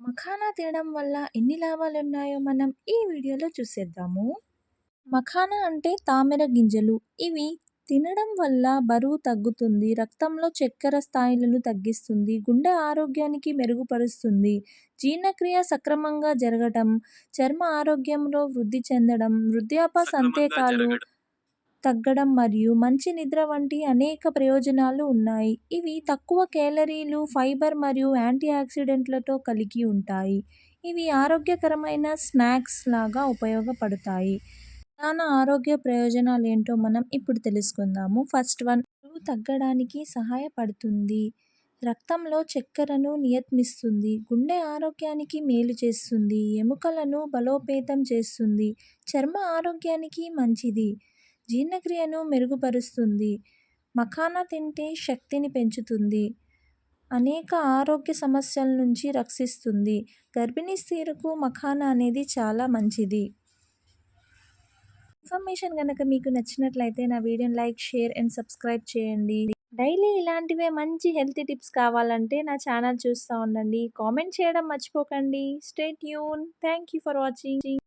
మఖానా తినడం వల్ల ఎన్ని లాభాలున్నాయో మనం ఈ వీడియోలో చూసేద్దాము. మఖానా అంటే తామర గింజలు. ఇవి తినడం వల్ల బరువు తగ్గుతుంది రక్తంలో చక్కెర స్థాయిలను తగ్గిస్తుంది గుండె ఆరోగ్యానికి మెరుగుపరుస్తుంది. జీర్ణక్రియ సక్రమంగా జరగడం చర్మ ఆరోగ్యంలో వృద్ధి చెందడం వృద్ధాప్య సంకేతాలు తగ్గడం మరియు మంచి నిద్ర వంటి అనేక ప్రయోజనాలు ఉన్నాయి. ఇవి తక్కువ కేలరీలు ఫైబర్ మరియు యాంటీ ఆక్సిడెంట్లతో కలిగి ఉంటాయి. ఇవి ఆరోగ్యకరమైన స్నాక్స్ లాగా ఉపయోగపడతాయి. ప్రధాన ఆరోగ్య ప్రయోజనాలు ఏంటో మనం ఇప్పుడు తెలుసుకుందాము. ఫస్ట్ వన్ బరువు తగ్గడానికి సహాయపడుతుంది. రక్తంలో చక్కెరను నియత్మిస్తుంది. గుండె ఆరోగ్యానికి మేలు చేస్తుంది. ఎముకలను బలోపేతం చేస్తుంది. చర్మ ఆరోగ్యానికి మంచిది. జీర్ణక్రియను మెరుగుపరుస్తుంది. మఖానా తింటే శక్తిని పెంచుతుంది. అనేక ఆరోగ్య సమస్యల నుంచి రక్షిస్తుంది. గర్భిణీ స్త్రీలకు మఖానా అనేది చాలా మంచిది. ఇన్ఫర్మేషన్ కనుక మీకు నచ్చినట్లయితే నా వీడియోని లైక్ షేర్ అండ్ సబ్స్క్రైబ్ చేయండి. డైలీ ఇలాంటివే మంచి హెల్తీ టిప్స్ కావాలంటే నా ఛానల్ చూస్తూ ఉండండి. కామెంట్ చేయడం మర్చిపోకండి. Stay tune. Thank you for watching.